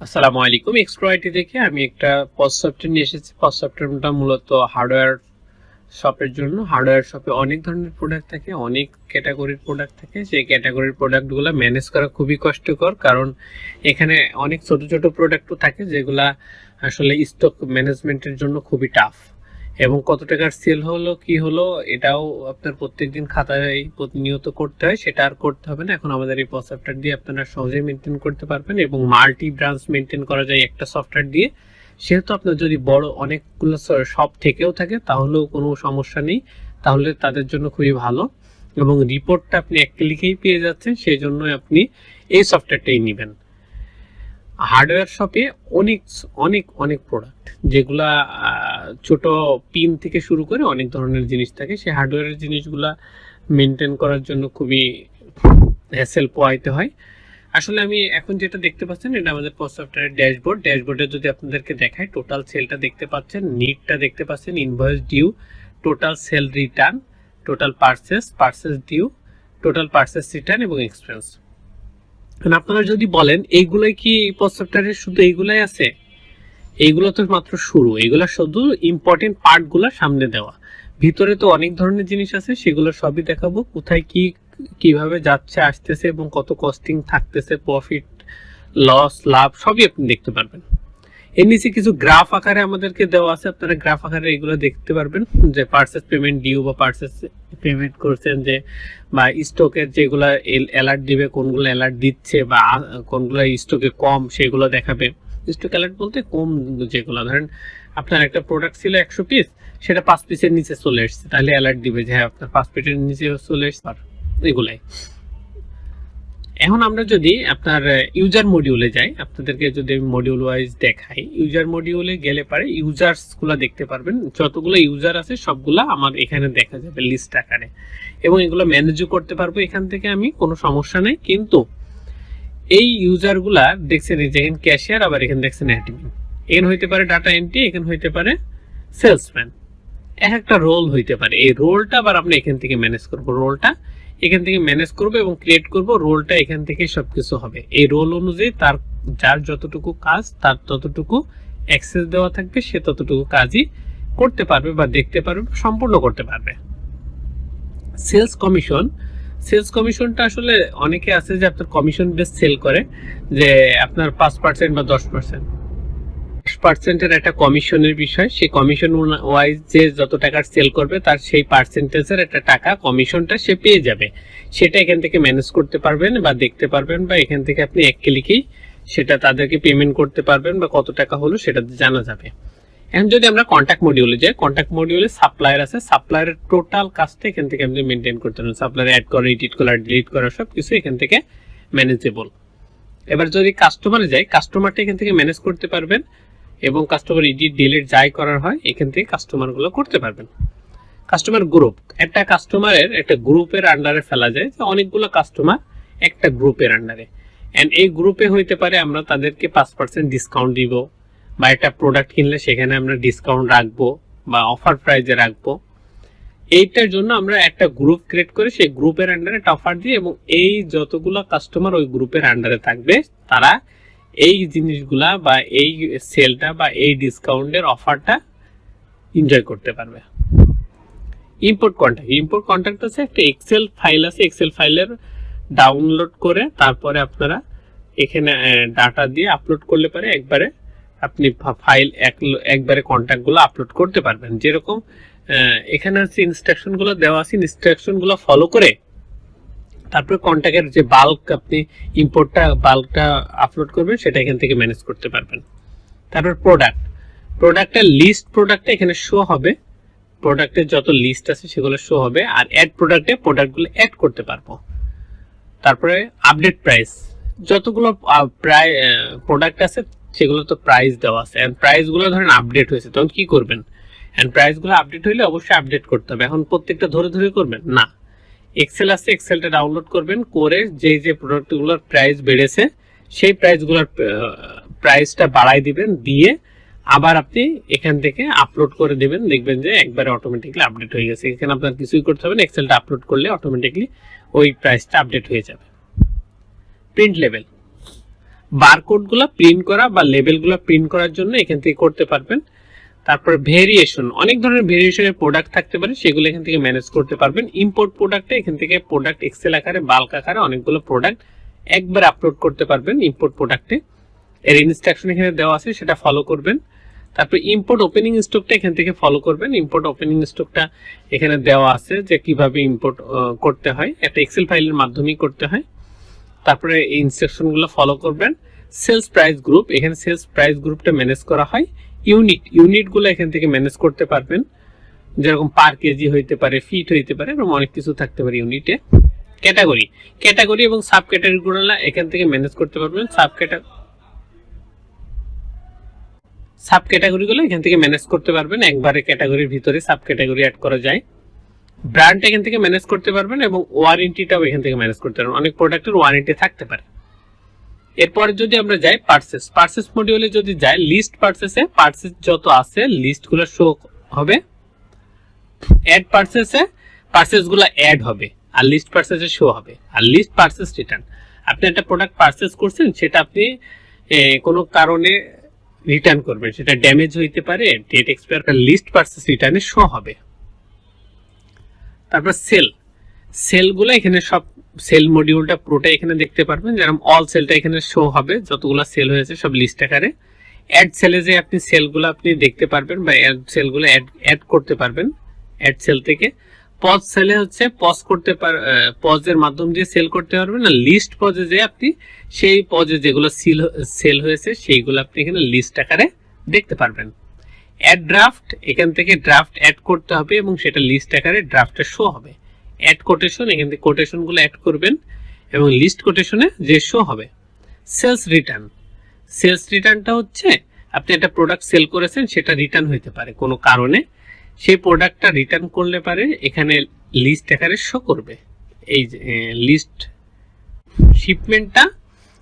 আসসালামু আলাইকুম এক্সপ্রয়টি থেকে আমি একটা পজ সফটওয়্যার নিয়ে এসেছি। পজ সফটওয়্যারটা মূলত হার্ডওয়্যার শপের জন্য। হার্ডওয়্যার শপে অনেক ধরনের প্রোডাক্ট থাকে, অনেক ক্যাটাগরির প্রোডাক্ট থাকে। সেই ক্যাটাগরির প্রোডাক্টগুলো ম্যানেজ করা খুবই কষ্টকর, কারণ এখানে অনেক ছোট ছোট প্রোডাক্টও থাকে যেগুলা আসলে স্টক ম্যানেজমেন্টের জন্য খুবই টাফ এবং কত টাকার সেল হলো, কি হলো, এটাও আপনার প্রত্যেকদিন খাতায় প্রতিনিয়ত করতে হয়, সেটা আর করতে হবে না। এখন আমাদের এই সফটওয়্যার দিয়ে আপনারা সহজেই মেনটেন করতে পারবেন এবং মাল্টি ব্রাঞ্চ মেনটেন করা যায় একটা সফটওয়্যার দিয়ে। সেহেতু আপনার যদি বড় অনেকগুলো সব থেকেও থাকে, তাহলেও কোনো সমস্যা নেই। তাহলে তাদের জন্য খুবই ভালো। এবং রিপোর্টটা আপনি এক ক্লিকেই পেয়ে যাচ্ছেন সেই জন্য আপনি এই সফটওয়্যারটাই নেবেন। হার্ডওয়্যার শপে অনেক অনেক অনেক প্রোডাক্ট যেগুলা ছোট পিন থেকে শুরু করে অনেক ধরনের জিনিস থাকে। সেই হার্ডওয়্যারের জিনিসগুলা মেনটেন করার জন্য খুবই হ্যাসেল পোয়াইতে হয়। আসলে আমি এখন যেটা দেখতে পাচ্ছেন, এটা আমাদের সফটওয়্যারের ড্যাশবোর্ড ড্যাশবোর্ডে যদি আপনাদেরকে দেখায় টোটাল সেলটা দেখতে পাচ্ছেন নিটটা দেখতে পাচ্ছেন invoice due total sale return total purchase purchase due total purchase return এবং এক্সপেন্স এখন আপনারা যদি বলেন, এইগুলাই কি সফটওয়্যারের শুধু এইগুলাই আছে? এইগুলো তো মাত্র শুরু। এগুলা শুধু ইম্পর্টেন্ট পার্টগুলো সামনে দেওয়া। ভিতরে তো অনেক ধরনের জিনিস আছে, সেগুলো সবই দেখাবো। কোথায় কি, কীভাবে যাচ্ছে, আসতেছে এবং কত কস্টিং থাকতেছে প্রফিট লস লাভ, সবই আপনি দেখতে পারবেন। এর নিচে কিছু গ্রাফ আকারে আমাদেরকে দেওয়া আছে, আপনারা গ্রাফ আকারে এগুলো দেখতে পারবেন, যে পার্সেস পেমেন্ট ডিউ বা পার্সেস পেমেন্ট করছেন যে, বা স্টকের যেগুলো অ্যালার্ট দিবে, কোনগুলো অ্যালার্ট দিচ্ছে বা কোনগুলো স্টকে কম, সেগুলো দেখাবে। স্টক অ্যালার্ট বলতে কম যেগুলো। ধরেন আপনার একটা প্রোডাক্ট ছিল একশো পিস সেটা পাঁচ পিসের নিচে চলে এসছে। তাহলে অ্যালার্ট দিবে যে হ্যাঁ আপনার পাঁচ পিসের নিচে চলে এসছে। আর এগুলাই। এখন আমরা যদি আপনার ইউজার মডিউলে যাই, আপনাদেরকে যদি আমি মডিউল ওয়াইজ দেখাই ইউজার মডিউলে গেলে পারে ইউজার্সগুলা দেখতে পারবেন। যতগুলো ইউজার আছে, সবগুলা আমার এখানে দেখা যাবে লিস্ট আকারে। এবং এগুলো ম্যানেজও করতে পারব এখান থেকে আমি, কোনো সমস্যা নেই। কিন্তু এই ইউজারগুলা দেখছেন এই যে এখানে ক্যাশিয়ার আবার এখানে দেখছেন অ্যাডমিন এখানে হইতে পারে ডাটা এন্ট্রি এখানে হইতে পারে সেলসম্যান এক একটা রোল হইতে পারে। এই রোলটা আবার আমরা এখান থেকে ম্যানেজ করব। রোলটা এখান থেকে ম্যানেজ করব এবং ক্রিয়েট করব। রোলটা এখান থেকে সবকিছু হবে। এই রোল অনুযায়ী তার, যার যতটুকু কাজ, তার ততটুকু অ্যাক্সেস দেওয়া থাকবে, সে ততটুকু কাজই করতে পারবে বা দেখতে পারবে সম্পূর্ণ করতে পারবে। সেলস কমিশন সেলস কমিশনটা আসলে অনেকে আছে যে আপনার কমিশন বেস সেল করে, যে আপনার পাঁচ পার্সেন্ট বা দশ পার্সেন্ট দশ পার্সেন্টের একটা কমিশনের বিষয়, সেই কমিশন ওয়াইজ যে যত টাকার সেল করবে, তার সেই পার্সেন্টেজের একটা টাকা কমিশনটা সে পেয়ে যাবে। সেটা এখান থেকে ম্যানেজ করতে পারবেন বা দেখতে পারবেন বা এখান থেকে আপনি এক ক্লিকেই সেটা তাদেরকে পেমেন্ট করতে পারবেন বা কত টাকা হলো সেটা জানা যাবে। এখন যদি আমরা কন্ট্যাক্ট মডিউলে যাই কন্ট্যাক্ট মডিউলে সাপ্লায়ার আছে সাপ্লায়ারের টোটাল কাজটা এখান থেকে আপনি মেনটেন করতে পারেন। সাপ্লায়ার অ্যাড করা এডিট করা ডিলিট করা সব কিছু এখান থেকে ম্যানেজেবল এবার যদি কাস্টমারে যাই কাস্টমারটা এখান থেকে ম্যানেজ করতে পারবেন এবং কাস্টমার এডিট ডিলিট যাই করার হয়, এখান থেকে কাস্টমারগুলো করতে পারবেন। কাস্টমার গ্রুপ একটা কাস্টমারের একটা গ্রুপের আন্ডারে ফেলা যায়, যে অনেকগুলো কাস্টমার একটা গ্রুপের আন্ডারে এন্ড এই গ্রুপে হইতে পারে আমরা তাদেরকে পাঁচ পার্সেন্ট ডিসকাউন্ট দিব বা একটা প্রোডাক্ট কিনলে সেখানে আমরা ডিসকাউন্ট রাখব বা অফার প্রাইজে রাখব। এইটার জন্য আমরা একটা গ্রুপ ক্রিয়েট করে সেই গ্রুপের আন্ডারে একটা অফার দিই এবং এই যতগুলো কাস্টমার ওই গ্রুপের আন্ডারে থাকবে, তারা এই জিনিসগুলা বা এই সেলটা বা এই ডিসকাউন্টের অফারটা এনজয় করতে পারবে। ইম্পোর্ট কন্ট্যাক্ট ইম্পোর্ট কন্ট্যাক্ট আছে একটা এক্সেল ফাইল আছে এক্সেল ফাইলের ডাউনলোড করে তারপরে আপনারা এখানে ডাটা দিয়ে আপলোড করলে পারে, একবারে আপনি ফাইল এক একবারে কন্ট্যাক্টগুলো আপলোড করতে পারবেন। যেরকম এখানে হচ্ছে ইনস্ট্রাকশনগুলো দেওয়া আছে ইনস্ট্রাকশনগুলো ফলো করে তারপরে কন্ট্যাক্টের যে বাল্ক আপনি ইম্পোর্টটা বাল্কটা আপলোড করবেন, সেটা এখান থেকে ম্যানেজ করতে পারবেন। তারপর প্রোডাক্ট প্রোডাক্টের লিস্ট প্রোডাক্টটা এখানে শো হবে। প্রোডাক্টের যত লিস্ট আছে সেগুলো শো হবে। আর অ্যাড প্রোডাক্টে প্রোডাক্টগুলো অ্যাড করতে পারব। তারপরে আপডেট প্রাইস যতগুলো প্রায় প্রোডাক্ট আছে সেগুলো তো প্রাইস দেওয়া আছে। এন্ড প্রাইসগুলো ধরেন আপডেট হয়েছে, তখন কি করবেন? এন্ড প্রাইসগুলো আপডেট হইলে অবশ্যই আপডেট করতে হবে। এখন প্রত্যেকটা ধরে ধরে করবেন? না। এক্সেল আছে এক্সেলটা ডাউনলোড করবেন, করে যে যে প্রোডাক্টগুলোর প্রাইস বেড়েছে, সেই প্রাইসগুলোর প্রাইসটা বাড়াই দিবেন, দিয়ে আবার আপনি এখান থেকে আপলোড করে দিবেন, দেখবেন যে একবারে অটোমেটিকলি আপডেট হয়ে গেছে। এখানে আপনার কিছুই করতে হবে না এক্সেলটা আপলোড করলে অটোমেটিকলি ওই প্রাইসটা আপডেট হয়ে যাবে। প্রিন্ট লেভেল বারকোডগুলো প্রিন্ট করা বা লেবেলগুলো প্রিন্ট করার জন্য এখান থেকে করতে পারবেন। তারপরে ভেরিয়েশন অনেক ধরনের ভেরিয়েশনের প্রোডাক্ট থাকতে পারে, সেগুলো এখান থেকে ম্যানেজ করতে পারবেন। ইম্পোর্ট প্রোডাক্টে এখান থেকে প্রোডাক্ট এক্সেল আকারে বাল্ক আকারে অনেকগুলো প্রোডাক্ট একবার আপলোড করতে পারবেন ইম্পোর্ট প্রোডাক্টে এর ইনস্ট্রাকশন এখানে দেওয়া আছে, সেটা ফলো করবেন। তারপর ইম্পোর্ট ওপেনিং স্টকটা এখান থেকে ফলো করবেন। ইম্পোর্ট ওপেনিং স্টকটা এখানে দেওয়া আছে যে কীভাবে ইম্পোর্ট করতে হয়। একটা এক্সেল ফাইলের মাধ্যমেই করতে হয়। তারপরে এই ইনস্ট্রাকশনগুলো ফলো করবেন। সেলস প্রাইস গ্রুপ এখানে সেলস প্রাইস গ্রুপটা ম্যানেজ করা হয়। ইউনিট ইউনিটগুলো এখান থেকে ম্যানেজ করতে পারবেন। যেরকম পার কেজি হইতে পারে ফিট হইতে পারে, এরকম অনেক কিছু থাকতে পারে ইউনিটে ক্যাটাগরি ক্যাটাগরি এবং সাব ক্যাটাগরিগুলো এখান থেকে ম্যানেজ করতে পারবেন। সাব ক্যাটা সাব ক্যাটাগরিগুলো এখান থেকে ম্যানেজ করতে পারবেন। একবারে ক্যাটাগরির ভিতরে সাব ক্যাটাগরি অ্যাড করা যায়। ব্র্যান্ড এখান থেকে ম্যানেজ করতে পারবেন এবং ওয়ারেন্টিটাও এখান থেকে ম্যানেজ করতে পারবেন। অনেক প্রোডাক্টের ওয়ারেন্টি থাকতে পারে। এরপরে যদি আমরা যাই পার্সেস পার্সেস মডিউলে যদি যাই লিস্ট পার্সেসে পার্সেস যত আছে লিস্টগুলো শো হবে। অ্যাড পার্সেসে পার্সেসগুলো অ্যাড হবে আর লিস্ট পার্সেসে শো হবে। আর লিস্ট পার্সেস রিটার্ন আপনি একটা প্রোডাক্ট পার্সেস করছেন, সেটা আপনি কোনো কারণে রিটার্ন করবেন। সেটা ড্যামেজ হইতে পারে ডেট এক্সপায়ার লিস্ট পার্সেস রিটার্নে শো হবে। তারপর সেল সেলগুলো এখানে সব সেল মডিউলটা পুরোটা এখানে দেখতে পারবেন। যেরকম অল সেলটা এখানে শো হবে। যতগুলো সেল হয়েছে সব লিস্ট আকারে। অ্যাড সেলে যে আপনি সেলগুলো আপনি দেখতে পারবেন বা অ্যাড সেলগুলো অ্যাড অ্যাড করতে পারবেন অ্যাড সেল থেকে। পজ সেলে হচ্ছে পজ করতে পার পজের মাধ্যম দিয়ে সেল করতে পারবেন। না লিস্ট পজে যে আপনি সেই পজে যেগুলো সিল সেল হয়েছে সেইগুলো আপনি এখানে লিস্ট আকারে দেখতে পারবেন। অ্যাড ড্রাফট এখান থেকে ড্রাফট অ্যাড করতে হবে এবং সেটা লিস্ট আকারে ড্রাফটে শো হবে। অ্যাড কোটেশন এখান থেকে কোটেশনগুলো অ্যাড করবেন এবং লিস্ট কোটেশনে যে শো হবে সেলস রিটার্ন সেলস রিটার্নটা হচ্ছে, আপনি একটা প্রোডাক্ট সেল করেছেন, সেটা রিটার্ন হইতে পারে কোনো কারণে। সেই প্রোডাক্টটা রিটার্ন করলে পারে, এখানে লিস্ট আকারে শো করবে। এই লিস্ট শিপমেন্টটা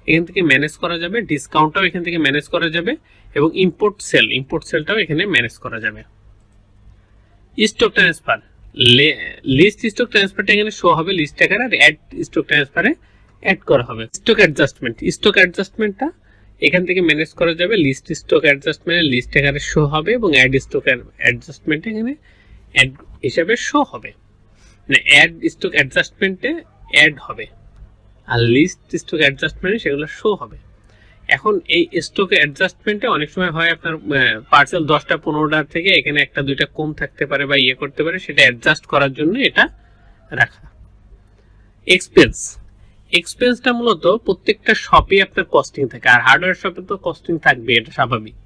এখান থেকে ম্যানেজ করা যাবে ডিসকাউন্টটাও এখান থেকে ম্যানেজ করা যাবে এবং ইম্পোর্ট সেল ইম্পোর্ট সেলটাও এখানে ম্যানেজ করা যাবে। স্টক ট্রান্সফার লিস্ট স্টক ট্রান্সফারটা এখানে শো হবে লিস্ট টাকার আর অ্যাড স্টক ট্রান্সফারে অ্যাড করা হবে। স্টক অ্যাডজাস্টমেন্ট স্টক অ্যাডজাস্টমেন্টটা এখান থেকে ম্যানেজ করা যাবে লিস্ট স্টক অ্যাডজাস্টমেন্টে লিস্ট আকারে শো হবে এবং অ্যাড স্টক অ্যাডজাস্টমেন্ট এখানে অ্যাড হিসাবে শো হবে। মানে অ্যাড স্টক অ্যাডজাস্টমেন্টে অ্যাড হবে। আর লিস্ট স্টক অ্যাডজাস্টমেন্টে সেগুলো শো হবে। এখন এই স্টক অ্যাডজাস্টমেন্টে অনেক সময় হয় আপনার পার্সেল দশটা, পনেরোটা থেকে এখানে একটা, দুইটা কম থাকতে পারে বা ইয়ে করতে পারে, সেটা অ্যাডজাস্ট করার জন্য এটা রাখা। এক্সপেন্স এক্সপেন্সটা মূলত প্রত্যেকটা শপে আপনার কস্টিং থাকে, আর হার্ডওয়্যার শপে তো কস্টিং থাকবে, এটা স্বাভাবিক।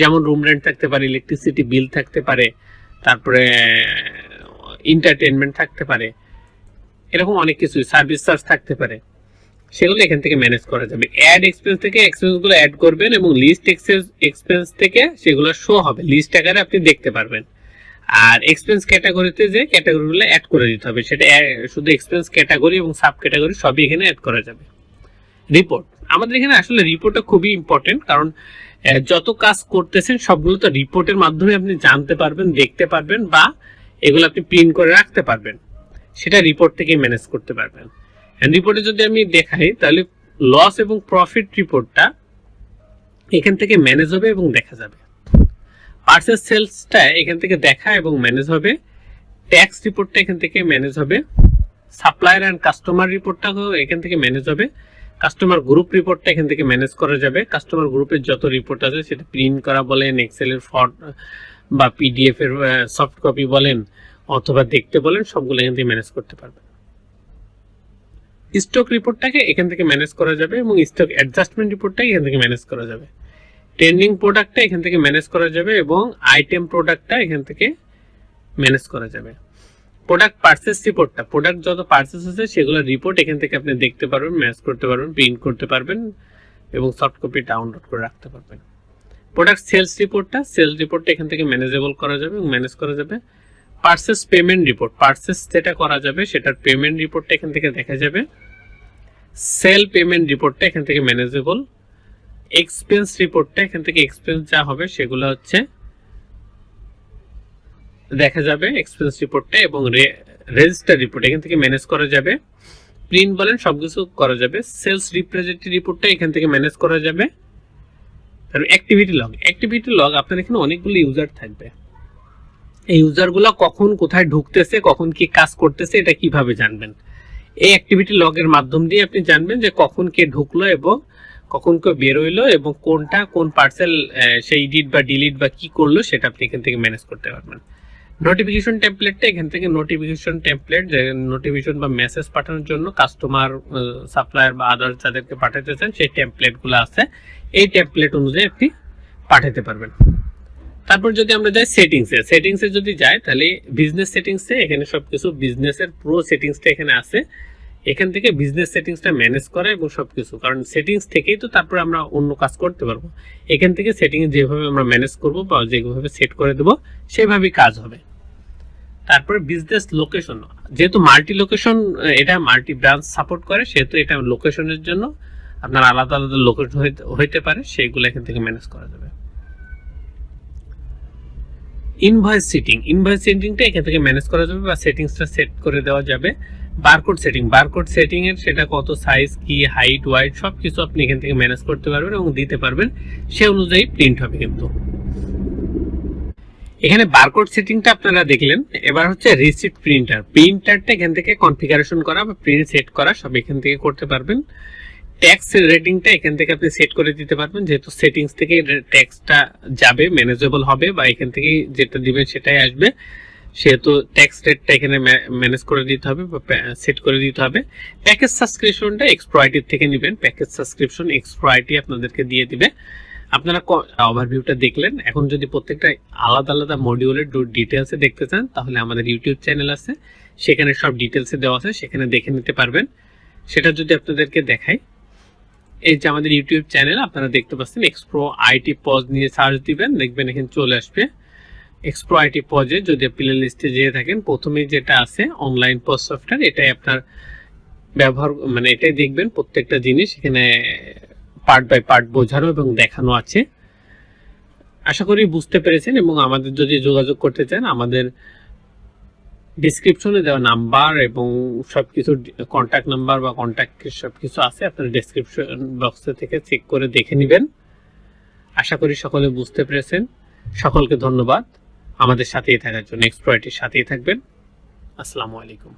যেমন রুম রেন্ট থাকতে পারে ইলেকট্রিসিটি বিল থাকতে পারে, তারপরে এন্টারটেনমেন্ট থাকতে পারে এরকম অনেক কিছু সার্ভিস চার্জ থাকতে পারে। সেগুলো এখান থেকে ম্যানেজ করা যাবে। অ্যাড এক্সপেন্স থেকে এক্সপেন্সগুলো অ্যাড করবেন এবং লিস্ট এক্সপেন্স থেকে সেগুলো শো হবে। লিস্ট আকারে আপনি দেখতে পারবেন। আর এক্সপেন্স ক্যাটাগরিতে যে ক্যাটাগরিগুলো অ্যাড করে দিতে হবে, সেটা শুধু এক্সপেন্স ক্যাটাগরি এবং সাব ক্যাটাগরি সবই এখানে অ্যাড করা যাবে। রিপোর্ট আমাদের এখানে আসলে রিপোর্টটা খুবই ইম্পর্টেন্ট কারণ যত কাজ করতেছেন সবগুলো তো রিপোর্টের মাধ্যমে আপনি জানতে পারবেন, দেখতে পারবেন বা এগুলো আপনি প্রিন্ট করে রাখতে পারবেন। সেটা রিপোর্ট থেকে ম্যানেজ করতে পারবেন। অ্যান্ড রিপোর্টে যদি আমি দেখাই, তাহলে লস এবং প্রফিট রিপোর্টটা এখান থেকে ম্যানেজ হবে এবং দেখা যাবে। পার্সেস সেলসটা এখান থেকে দেখা এবং ম্যানেজ হবে। ট্যাক্স রিপোর্টটা এখান থেকে ম্যানেজ হবে। সাপ্লায়ার অ্যান্ড কাস্টমার রিপোর্টটা এখান থেকে ম্যানেজ হবে। কাস্টমার গ্রুপ রিপোর্টটা এখান থেকে ম্যানেজ করা যাবে। কাস্টমার গ্রুপের যত রিপোর্ট আছে, সেটা প্রিন্ট করা বলেন এক্সেলের ফট বা পিডিএফ এর সফট কপি বলেন অথবা দেখতে বলেন, সবগুলো এখান থেকে ম্যানেজ করতে পারবেন। স্টক রিপোর্টটাকে এখান থেকে ম্যানেজ করা যাবে এবং স্টক অ্যাডজাস্টমেন্ট রিপোর্টটাকে এখান থেকে ম্যানেজ করা যাবে। ট্রেন্ডিং প্রোডাক্টটা এখান থেকে ম্যানেজ করা যাবে এবং আইটেম প্রোডাক্টটা এখান থেকে ম্যানেজ করা যাবে। প্রোডাক্ট পার্সেস রিপোর্টটা প্রোডাক্ট যত পার্সেস আছে, সেগুলো রিপোর্ট এখান থেকে আপনি দেখতে পারবেন ম্যানেজ করতে পারবেন প্রিন্ট করতে পারবেন এবং সফট কপি ডাউনলোড করে রাখতে পারবেন। প্রোডাক্ট সেলস রিপোর্টটা সেলস রিপোর্টটা এখান থেকে ম্যানেজেবল করা যাবে এবং ম্যানেজ করা যাবে। পার্সেস পেমেন্ট রিপোর্ট পার্সেস যেটা করা যাবে, সেটার পেমেন্ট রিপোর্টটা এখান থেকে দেখা যাবে। সেল পেমেন্ট রিপোর্টটা এখান থেকে ম্যানেজেবল এক্সপেন্স রিপোর্টটা এখান থেকে এক্সপেন্স যা হবে, সেগুলো হচ্ছে দেখা যাবে এক্সপেন্স রিপোর্টটা এবং রেজিস্টার রিপোর্ট এখান থেকে ম্যানেজ করা যাবে। প্রিন্ট বলেন, সবকিছু করা যাবে। সেলস রিপ্রেজেন্টেটিভ রিপোর্টটা এখান থেকে ম্যানেজ করা যাবে। তারপর অ্যাক্টিভিটি লগ অ্যাক্টিভিটি লগ আপনার এখানে অনেকগুলো ইউজার থাকবে। এই ইউজারগুলো কখন কোথায় ঢুকতেছে, কখন কি কাজ করতেছে, এটা কীভাবে জানবেন? এই অ্যাক্টিভিটি লগের মাধ্যম দিয়ে আপনি জানবেন যে কখন কে ঢুকলো এবং কখন কে বেরোইলো এবং কোনটা, কোন পার্সেল সেই এডিট বা ডিলিট বা কি করল, সেটা আপনি এখান থেকে ম্যানেজ করতে পারবেন। নোটিফিকেশন টেমপ্লেটটা এখান থেকে নোটিফিকেশন টেমপ্লেট যে নোটিফিকেশন বা মেসেজ পাঠানোর জন্য কাস্টমার সাপ্লায়ার বা আদার্স যাদেরকে পাঠাতে চান সেই টেমপ্লেটগুলো আছে। এই টেমপ্লেট অনুযায়ী আপনি পাঠাতে পারবেন। তারপর যদি আমরা যাই সেটিংসে সেটিংসে যদি যাই, তাহলে বিজনেস সেটিংসে এখানে সবকিছু বিজনেসের প্রো সেটিংসটা এখানে আছে। এখান থেকে বিজনেস সেটিংসটা ম্যানেজ করা এবং সবকিছু, কারণ সেটিংস থেকেই তো তারপর আমরা অন্য কাজ করতে পারব। এখান থেকে সেটিং যেভাবে আমরা ম্যানেজ করব বা যেভাবে সেট করে দেবো, সেভাবেই কাজ হবে। তারপরে বিজনেস লোকেশন যেহেতু মাল্টি লোকেশন এটা মাল্টি ব্রাঞ্চ সাপোর্ট করে, সেহেতু এটা লোকেশনের জন্য আপনার আলাদা আলাদা লোকেশন হইতে পারে, সেইগুলো এখান থেকে ম্যানেজ করা যাবে। ইনভয়েস সেটিং ইনভয়েস সেটিংটা এখান থেকে ম্যানেজ করা যাবে বা সেটিংসটা সেট করে দেওয়া যাবে। বারকোড সেটিং বারকোড সেটিং এর সেটা কত সাইজ কি হাইট ওয়াইট সব কিছু আপনি এখান থেকে ম্যানেজ করতে পারবেন এবং দিতে পারবেন। সে অনুযায়ী প্রিন্ট হবে কিন্তু। এখানে বারকোড সেটিংটা আপনারা দেখলেন। এবার হচ্ছে রিসিপ্ট প্রিন্টার প্রিন্টারটা এখান থেকে কনফিগারেশন করা বা প্রিন্ট সেট করা সব এখান থেকে করতে পারবেন। ট্যাক্স রেটিংটা এখান থেকে আপনি সেট করে দিতে পারবেন। যেহেতু সেটিংস থেকে ট্যাক্সটা যাবে ম্যানেজেবল হবে বা এখান থেকে যেটা দিবেন সেটাই আসবে। সেহেতু ট্যাক্স রেটটা এখানে ম্যানেজ করে দিতে হবে বা সেট করে দিতে হবে। প্যাকেজ সাবস্ক্রিপশনটা এক্সপ্রয়টির থেকে নেবেন। প্যাকেজ সাবস্ক্রিপশন এক্সপ্রয়টি আপনাদেরকে দিয়ে দিবে। আপনারা ওভারভিউটা দেখলেন। এখন যদি প্রত্যেকটা আলাদা আলাদা মডিউলের ডিটেলসে দেখতে চান, তাহলে আমাদের ইউটিউব চ্যানেল আছে। সেখানে সব ডিটেলসে দেওয়া আছে। সেখানে দেখে নিতে পারবেন। সেটা যদি আপনাদেরকে দেখাই এই যে আমাদের ইউটিউব চ্যানেল, আপনারা দেখতে পাচ্ছেন এক্সপ্রো আইটি পজ নিয়ে সার্চ দিবেন, দেখবেন এখানে চলে আসবে। এক্সপ্রো আইটি পজে যদি প্লে লিস্টে যেয়ে থাকেন, প্রথমে যেটা আছে অনলাইন পজ সফটওয়্যার এটাই আপনার ব্যবহার মানে এটাই দেখবেন প্রত্যেকটা জিনিস, এখানে পার্ট বাই পার্ট বোঝানো এবং দেখানো আছে। আশা করি বুঝতে পেরেছেন এবং আমাদের যদি যোগাযোগ করতে চান, আমাদের ডিসক্রিপশনে দেওয়া নাম্বার এবং সব কিছু কন্ট্যাক্ট নাম্বার বা কন্ট্যাক্ট সব কিছু আছে, আপনারা ডিসক্রিপশন বক্সে থেকে চেক করে দেখে নেবেন। আশা করি সকলে বুঝতে পেরেছেন। সকলকে ধন্যবাদ। আমাদের সাথেই থাকার জন্য এক্সপ্রয়টির সাথেই থাকবেন। আসসালামু আলাইকুম।